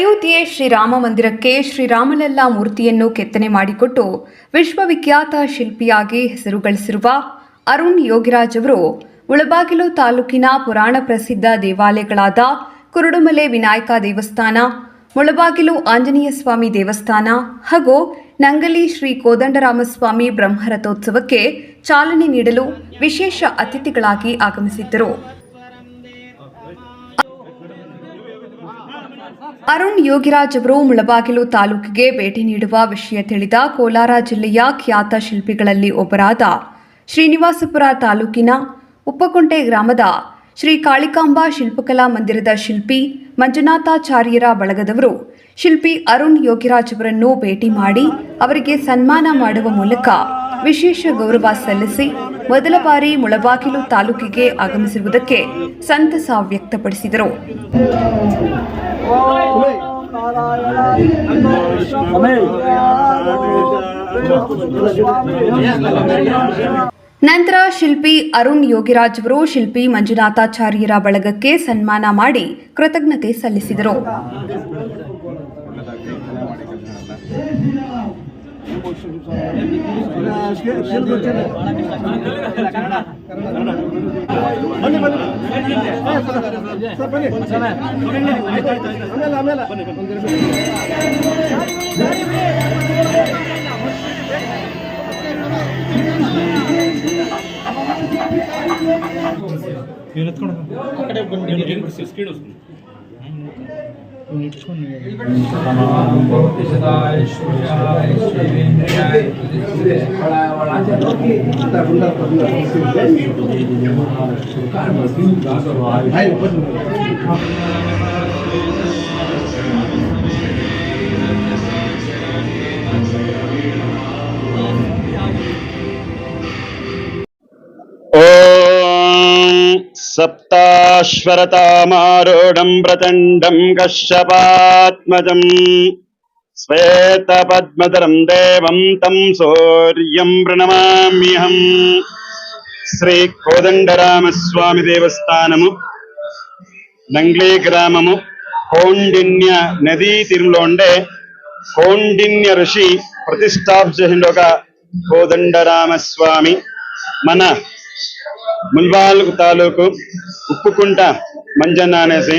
ಅಯೋಧ್ಯೆ ಶ್ರೀರಾಮ ಮಂದಿರಕ್ಕೆ ಶ್ರೀರಾಮಲಲ್ಲಾ ಮೂರ್ತಿಯನ್ನು ಕೆತ್ತನೆ ಮಾಡಿಕೊಟ್ಟು ವಿಶ್ವವಿಖ್ಯಾತ ಶಿಲ್ಪಿಯಾಗಿ ಹೆಸರು ಗಳಿಸಿರುವ ಅರುಣ್ ಯೋಗಿರಾಜ್ ಅವರು ಮುಳಬಾಗಿಲು ತಾಲೂಕಿನ ಪುರಾಣ ಪ್ರಸಿದ್ಧ ದೇವಾಲಯಗಳಾದ ಕುರುಡುಮಲೆ ವಿನಾಯಕ ದೇವಸ್ಥಾನ, ಮುಳಬಾಗಿಲು ಆಂಜನೇಯ ಸ್ವಾಮಿ ದೇವಸ್ಥಾನ ಹಾಗೂ ನಂಗಲಿ ಶ್ರೀ ಕೋದಂಡರಾಮಸ್ವಾಮಿ ಬ್ರಹ್ಮರಥೋತ್ಸವಕ್ಕೆ ಚಾಲನೆ ನೀಡಲು ವಿಶೇಷ ಅತಿಥಿಗಳಾಗಿ ಆಗಮಿಸಿದ್ದರು. ಅರುಣ್ ಯೋಗಿರಾಜ್ ಅವರು ಮುಳಬಾಗಿಲು ತಾಲೂಕಿಗೆ ಭೇಟಿ ನೀಡುವ ವಿಷಯ ತಿಳಿದ ಕೋಲಾರ ಜಿಲ್ಲೆಯ ಖ್ಯಾತ ಶಿಲ್ಪಿಗಳಲ್ಲಿ ಒಬ್ಬರಾದ ಶ್ರೀನಿವಾಸಪುರ ತಾಲೂಕಿನ ಉಪ್ಪಕೊಂಟೆ ಗ್ರಾಮದ ಶ್ರೀ ಕಾಳಿಕಾಂಬಾ ಶಿಲ್ಪಕಲಾ ಮಂದಿರದ ಶಿಲ್ಪಿ ಮಂಜುನಾಥಾಚಾರ್ಯರ ಬಳಗದವರು ಶಿಲ್ಪಿ ಅರುಣ್ ಯೋಗಿರಾಜ್ ಅವರನ್ನು ಭೇಟಿ ಮಾಡಿ ಅವರಿಗೆ ಸನ್ಮಾನ ಮಾಡುವ ಮೂಲಕ ವಿಶೇಷ ಗೌರವ ಸಲ್ಲಿಸಿ ಮೊದಲ ಬಾರಿ ಮುಳಬಾಗಿಲು ತಾಲೂಕಿಗೆ ಆಗಮಿಸಿರುವುದಕ್ಕೆ ಸಂತಸ ವ್ಯಕ್ತಪಡಿಸಿದರು. ನಂತರ ಶಿಲ್ಪಿ ಅರುಣ್ ಯೋಗಿರಾಜ್ ಅವರು ಶಿಲ್ಪಿ ಮಂಜುನಾಥಾಚಾರ್ಯರ ಬಳಗಕ್ಕೆ ಸನ್ಮಾನ ಮಾಡಿ ಕೃತಜ್ಞತೆ ಸಲ್ಲಿಸಿದರು. ಬನ್ನಿ ಬನ್ನಿ. ಸರ್ ಬನ್ನಿ ಆಮೇಲೆ ಆಮೇಲೆ ಇವ್ನು ಎತ್ಕೊಂಡು ಆ ಕಡೆ ಬಂದು ಸ್ಕ್ರೀನ್ ॐ सप्ताश्वरतामारूढं प्रचण्डं कश्यपात्मजम् श्वेतपद्मधरम् देवम् तम् सौर्यम् प्रणमाम्यहम् శ్రీ కోదండరామస్వామి దేవస్థానము నంగ్లీ గ్రామము కౌండిన్య నదీ తీరంలో ఉండే కౌండిన్య ఋషి ప్రతిష్టాపించిన ఒక కోదండరామస్వామి మన ముల్బాల్ తాలూకు ఉప్పుకుంట మంజన్న అనేసి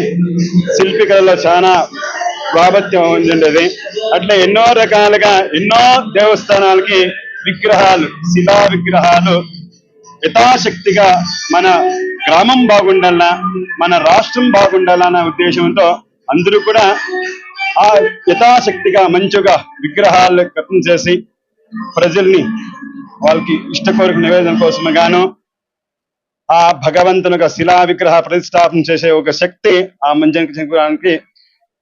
శిల్పి కళలో చాలా ప్రాబత్యం ఉండేది అట్లా ఎన్నో రకాలుగా ఎన్నో దేవస్థానాలకి విగ్రహాలు శిలా విగ్రహాలు యథాశక్తిగా మన గ్రామం బాగుండాలన్నా మన రాష్ట్రం బాగుండాలన్న ఉద్దేశంతో అందరూ కూడా ఆ యథాశక్తిగా మంచిగా విగ్రహాలు కథం చేసి ప్రజల్ని వాళ్ళకి ఇష్టకోరిక నివేదన కోసం గాను ఆ భగవంతుని ఒక శిలా విగ్రహ ప్రతిష్టాపన చేసే ఒక శక్తి ఆ మంజనికి చెందడానికి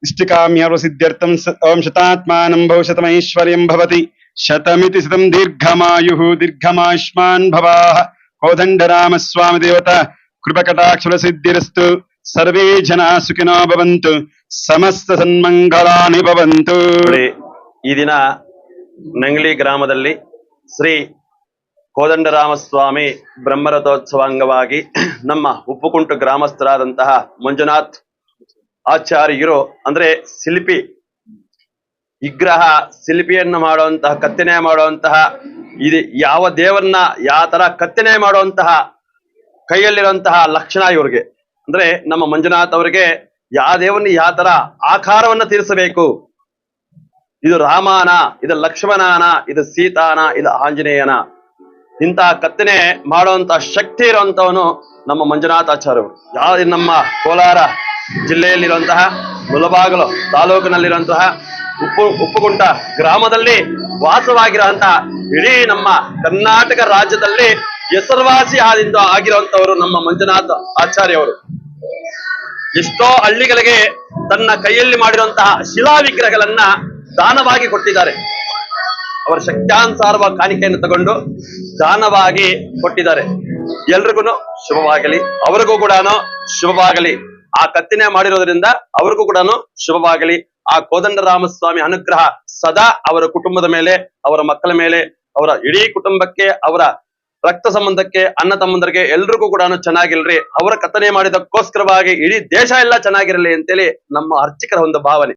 ఇష్టకామ్య సిద్ధ్యర్థం స- ఓం శతాత్మానం భవిష్యతమైశ్వర్యం భవతి శతమితి శతం దీర్ఘమాయు దీర్ఘమాయుష్మాన్ భవా కోదండరామ స్వామి దేవత కృపకటాక్షర సిద్ధిరస్తు సర్వే జనా సుఖినో భవంతు సమస్త సన్మంగళాని భవంతు ನೋಡಿ, ಈ ದಿನ ನಂಗ್ಲಿ ಗ್ರಾಮದಲ್ಲಿ ಶ್ರೀ ಕೋದಂಡರಾಮಸ್ವಾಮಿ ಬ್ರಹ್ಮರಥೋತ್ಸವ ಅಂಗವಾಗಿ ನಮ್ಮ ಉಪ್ಪುಕುಂಟು ಗ್ರಾಮಸ್ಥರಾದಂತಹ ಮಂಜುನಾಥ್ ಆಚಾರ್ಯರು ಅಂದ್ರೆ ಶಿಲ್ಪಿ. ವಿಗ್ರಹ, ಶಿಲ್ಪಿಯನ್ನು ಮಾಡುವಂತಹ, ಕತ್ತನೆ ಮಾಡುವಂತಹ, ಇದು ಯಾವ ದೇವರನ್ನ ಯಾವ ತರ ಕತ್ತನೆ ಮಾಡುವಂತಹ, ಕೈಯಲ್ಲಿರುವಂತಹ ಲಕ್ಷಣ ಇವ್ರಿಗೆ. ಅಂದ್ರೆ ನಮ್ಮ ಮಂಜುನಾಥ್ ಅವರಿಗೆ ಯಾವ ದೇವರನ್ನ ಯಾವ ತರ ಆಕಾರವನ್ನ ತೀರಿಸಬೇಕು. ಇದು ರಾಮಾನ, ಇದು ಲಕ್ಷ್ಮಣನ, ಇದು ಸೀತಾನ, ಇದು ಆಂಜನೇಯನ. ಇಂತಹ ಕತ್ತನೆ ಮಾಡುವಂತಹ ಶಕ್ತಿ ಇರುವಂತವನು ನಮ್ಮ ಮಂಜುನಾಥಾಚಾರ್ಯರು ಯಾವ ನಮ್ಮ ಕೋಲಾರ ಜಿಲ್ಲೆಯಲ್ಲಿರುವಂತಹ ಮುಲಬಾಗಲು ತಾಲೂಕಿನಲ್ಲಿರುವಂತಹ ಉಪ್ಪು, ಉಪ್ಪುಗುಂಟ ಗ್ರಾಮದಲ್ಲಿ ವಾಸವಾಗಿರುವಂತಹ ಇಡೀ ನಮ್ಮ ಕರ್ನಾಟಕ ರಾಜ್ಯದಲ್ಲಿ ಹೆಸರುವಾಸಿ ಆದಿಂದ ಆಗಿರುವಂತವರು ನಮ್ಮ ಮಂಜುನಾಥ ಆಚಾರ್ಯವರು. ಎಷ್ಟೋ ಹಳ್ಳಿಗಳಿಗೆ ತನ್ನ ಕೈಯಲ್ಲಿ ಮಾಡಿರುವಂತಹ ಶಿಲಾ ವಿಗ್ರಹಗಳನ್ನ ದಾನವಾಗಿ ಕೊಟ್ಟಿದ್ದಾರೆ. ಅವರ ಶಕ್ತಾನುಸಾರವ ಕಾಣಿಕೆಯನ್ನು ತಗೊಂಡು ದಾನವಾಗಿ ಕೊಟ್ಟಿದ್ದಾರೆ. ಎಲ್ರಿಗೂ ಶುಭವಾಗಲಿ. ಅವರಿಗೂ ಕೂಡ ಶುಭವಾಗಲಿ. ಆ ಕತ್ತಿನ ಮಾಡಿರೋದ್ರಿಂದ ಅವ್ರಿಗೂ ಕೂಡ ಶುಭವಾಗಲಿ. ಆ ಕೋದಂಡರಾಮಸ್ವಾಮಿ ಅನುಗ್ರಹ ಸದಾ ಅವರ ಕುಟುಂಬದ ಮೇಲೆ, ಅವರ ಮಕ್ಕಳ ಮೇಲೆ, ಅವರ ಇಡೀ ಕುಟುಂಬಕ್ಕೆ, ಅವರ ರಕ್ತ ಸಂಬಂಧಕ್ಕೆ, ಅನ್ನ ತಮ್ಮಂದರಿಗೆ ಎಲ್ರಿಗೂ ಕೂಡ ಚೆನ್ನಾಗಿಲ್ರಿ ಅವರ ಕಥನೆ ಮಾಡಿದಕ್ಕೋಸ್ಕರವಾಗಿ ಇಡೀ ದೇಶ ಎಲ್ಲ ಚೆನ್ನಾಗಿರಲಿ ಅಂತೇಳಿ ನಮ್ಮ ಅರ್ಚಕರ ಒಂದು ಭಾವನೆ.